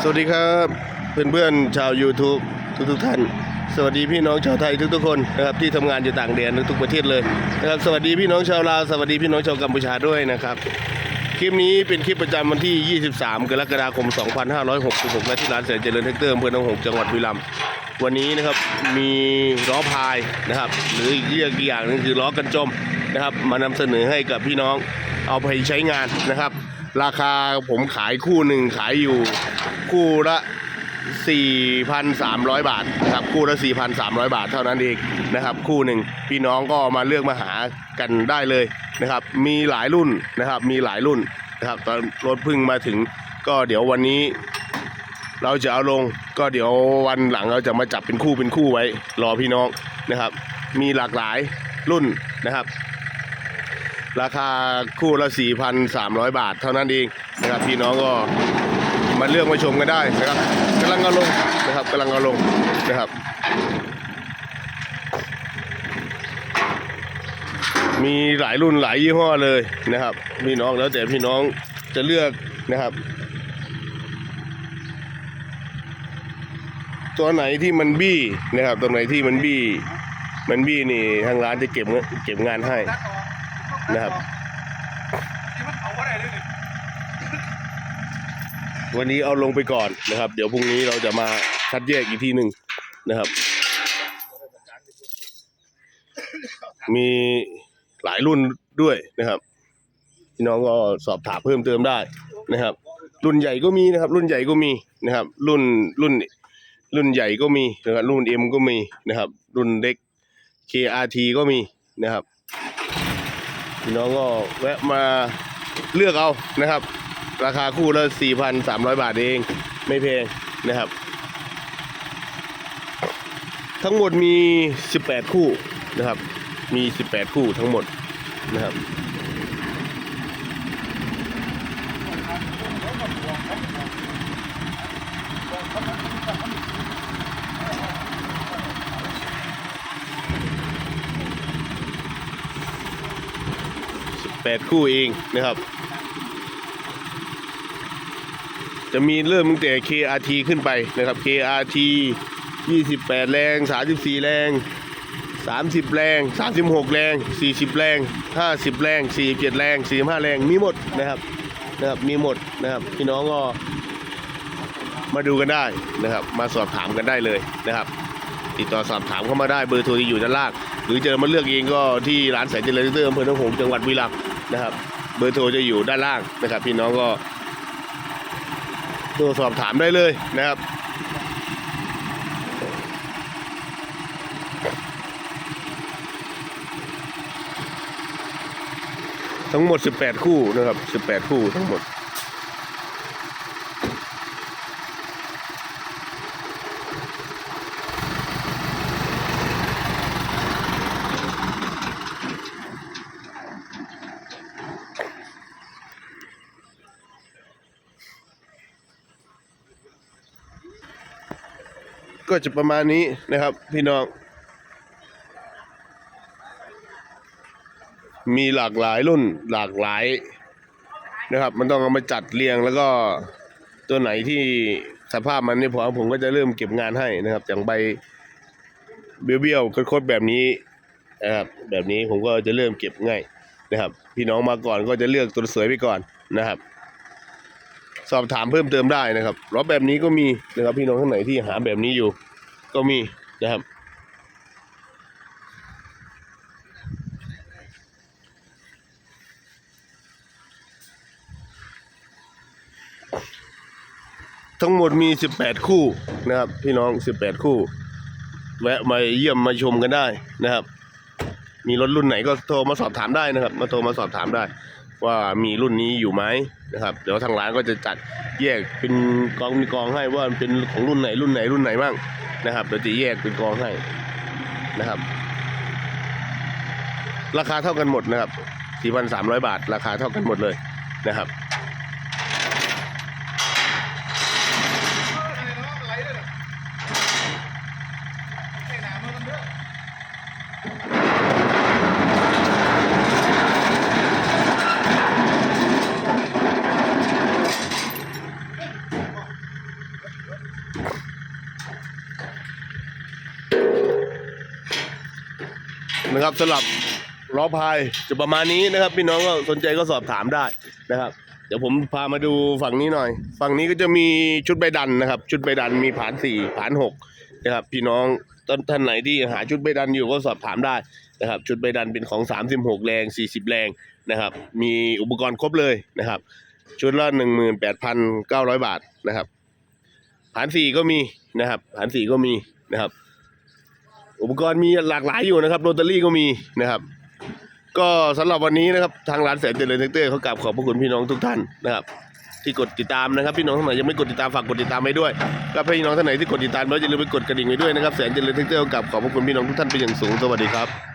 สวัสดีครับเพื่อนๆชาว YouTube ทุกทุกท่าน สวัสดีพี่น้องชาวไทยทุกๆคนนะครับที่ทำงานอยู่ต่างแดนทุกประเทศเลยนะครับสวัสดีพี่น้องชาวลาวสวัสดีพี่น้องชาวกัมพูชาด้วยนะครับคลิปนี้เป็นคลิปประจำวันที่ 23 กรกฎาคม 2566ณที่ร้านแสนเจริญเทคเตอร์อำเภอหนองหงส์จังหวัดบุรีรัมย์วันนี้นะครับมีล้อพายนะครับ หรือเรียกอีกอย่างหนึงคือล้อกันจมนะครับ มานำเสนอให้กับพี่น้องเอาไปใช้งานนะครับ ราคาผมขายคู่หนึ่งขายอยู่คู่ละ 4,300 บาทนะครับคู่ละ 4,300 บาทเท่านั้นเองนะครับ คู่หนึ่งพี่น้องก็มาเลือกมาหากันได้เลยนะครับ มีหลายรุ่นนะครับ มีหลายรุ่นนะครับ ตอนรถพึ่งมาถึงก็เดี๋ยววันนี้ เราจะเอาลงก็เดี๋ยววันหลังเราจะมาจับเป็นคู่เป็นคู่ไว้ รอพี่น้องนะครับ มีหลากหลายรุ่นนะครับ ราคาคู่ละ 4,300 บาทเท่านั้นเองนะครับพี่น้องก็มาเลือกมาชมกันได้นะครับกำลังเอาลงนะครับกำลังเอาลงนะครับ มีหลายรุ่นหลายยี่ห้อเลยนะครับพี่น้องแล้วแต่พี่น้องจะเลือกนะครับ ตัวไหนที่มันบี้นะครับตัวไหนที่มันบี้มันบี้นี่ทางร้านจะเก็บเงินเก็บงานให้ นะครับที่มันเผาอะไรเลยนี่วันนี้เอาลงไปก่อนนะครับ เดี๋ยวพรุ่งนี้เราจะมาคัดแยกอีกทีหนึ่งนะครับ มีหลายรุ่นด้วยนะครับพี่น้องก็สอบถามเพิ่มเติมได้นะครับ รุ่นใหญ่ก็มีนะครับ รุ่นใหญ่ก็มีนะครับ รุ่นรุ่นรุ่นใหญ่ก็มีนะครับรุ่น M ก็มีนะครับ รุ่นเล็ก KRT ก็มีนะครับ พี่น้องก็แวะมาเลือกเอานะครับ ราคาคู่ละ 4,300 บาทเองไม่แพงนะครับ ทั้งหมดมี 18 คู่นะครับ มี 18 คู่ทั้งหมดนะครับ 8 คู่เองนะครับ จะมีเริ่มตั้งแต่ KRT ขึ้นไปนะครับ KRT 28 แรง 34 แรง 30 แรง 36 แรง 40 แรง 50 แรง 47 แรง 45 แรง มีหมดนะครับนะครับ มีหมดนะครับพี่น้องก็มาดูกันได้นะครับ มาสอบถามกันได้เลยนะครับ ติดต่อสอบถามเข้ามาได้เบอร์โทรที่อยู่ด้านล่าง หรือจะมาเลือกเองก็ที่ร้านแสนเจริญเตอร์อำเภอหนองหงส์จังหวัดบุรีรัมย์ นะครับ เบอร์โทรจะอยู่ด้านล่างนะครับ พี่น้องก็โทรสอบถามได้เลยนะครับทั้งหมด 18 คู่นะครับ 18 คู่ทั้งหมด ก็จะประมาณนี้นะครับพี่น้อง มีหลากหลายรุ่นหลากหลายนะครับ มันต้องเอามาจัดเรียงแล้วก็ตัวไหนที่สภาพมันไม่พอผมก็จะเริ่มเก็บงานให้นะครับอย่างใบเบี้ยวๆคตรๆแบบนี้นะครับแบบนี้ผมก็จะเริ่มเก็บง่ายนะครับ พี่น้องมาก่อนก็จะเลือกตัวสวยไปก่อนนะครับ สอบถามเพิ่มเติมได้นะครับรถแบบนี้ก็มีนะครับพี่น้องท่านไหนที่หาแบบนี้อยู่ ก็มีนะครับทั้งหมดมี 18 คู่นะครับ พี่น้อง 18 คู่ แวะมาเยี่ยมมาชมกันได้นะครับ มีรถรุ่นไหนก็โทรมาสอบถามได้นะครับ มาโทรมาสอบถามได้ ว่ามีรุ่นนี้อยู่ไหมนะครับเดี๋ยวทางร้านก็จะจัดแยกเป็นกองมีกองให้ว่าเป็นของรุ่นไหนรุ่นไหนรุ่นไหนบ้างนะครับเดี๋ยวจะแยกเป็นกองให้นะครับ ราคาเท่ากันหมดนะครับ 4,300 บาท ราคาเท่ากันหมดเลยนะครับ อะไรเลยน่ะไอ้หนามันเด้อ นะครับสำหรับล้อพายจะประมาณนี้นะครับ พี่น้องก็สนใจก็สอบถามได้นะครับ เดี๋ยวผมพามาดูฝั่งนี้หน่อย ฝั่งนี้ก็จะมีชุดใบดันนะครับ ชุดใบดันมีผานสี่ผานหกนะครับ พี่น้องท่านท่านไหนที่หาชุดใบดันอยู่ก็สอบถามได้นะครับ ชุดใบดันเป็นของ 36 แรง 40 แรงนะครับ มีอุปกรณ์ครบเลยนะครับ ชุดละ 18,900 บาทนะครับผานสี่ก็มีนะครับผานสี่ก็มีนะครับ อุปกรณ์มีหลากหลายอยู่นะครับโรตารี่ก็มีนะครับ ก็สำหรับวันนี้นะครับทางร้านแสนเจริญเทคเตอร์เขากราบขอบพระคุณพี่น้องทุกท่านนะครับ ที่กดติดตามนะครับพี่น้องท่านไหนยังไม่กดติดตามฝากกดติดตามไว้ด้วยก็พี่น้องท่านไหนที่กดติดตามแล้วอย่าลืมไปกดกระดิ่งไว้ด้วยนะครับแสนเจริญเทคเตอร์เขากราบขอบพระคุณพี่น้องทุกท่านเป็นอย่างสูงสวัสดีครับ